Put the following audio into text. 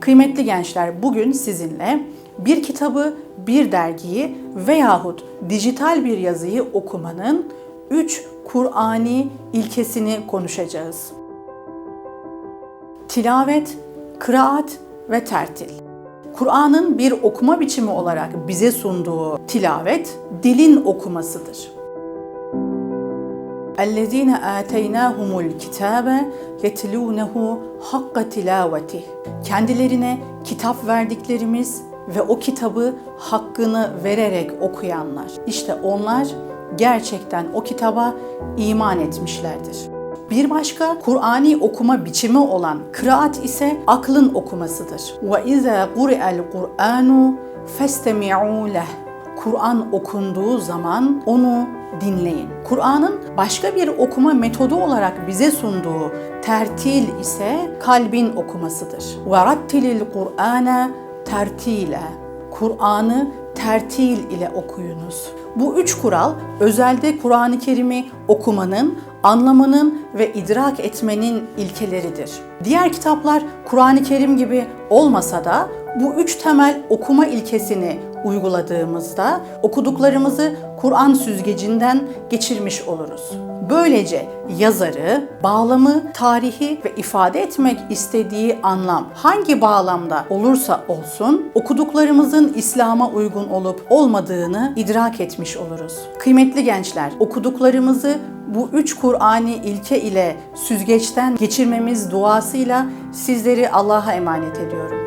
Kıymetli gençler, bugün sizinle bir kitabı, bir dergiyi veyahut dijital bir yazıyı okumanın 3 Kur'ani ilkesini konuşacağız. Tilavet, kıraat ve tertil. Kur'an'ın bir okuma biçimi olarak bize sunduğu tilavet dilin okumasıdır. اَلَّذ۪ينَ آتَيْنَاهُمُ الْكِتَابَ yetilûnehu hakka tilaveti. Kendilerine kitap verdiklerimiz ve o kitabı hakkını vererek okuyanlar. İşte onlar gerçekten o kitaba iman etmişlerdir. Bir başka Kur'ani okuma biçimi olan kıraat ise aklın okumasıdır. Ve izâ guri'el Kur'anu festemi'û leh. Kur'an okunduğu zaman onu dinleyin. Kur'an'ın başka bir okuma metodu olarak bize sunduğu tertil ise kalbin okumasıdır. وَرَتِّلِ الْقُرْآنَ tertile. Kur'an'ı tertil ile okuyunuz. Bu üç kural özelde Kur'an-ı Kerim'i okumanın, anlamanın ve idrak etmenin ilkeleridir. Diğer kitaplar Kur'an-ı Kerim gibi olmasa da bu üç temel okuma ilkesini uyguladığımızda okuduklarımızı Kur'an süzgecinden geçirmiş oluruz. Böylece yazarı, bağlamı, tarihi ve ifade etmek istediği anlam hangi bağlamda olursa olsun okuduklarımızın İslam'a uygun olup olmadığını idrak etmiş oluruz. Kıymetli gençler, okuduklarımızı bu üç Kur'ani ilke ile süzgeçten geçirmemiz duasıyla sizleri Allah'a emanet ediyorum.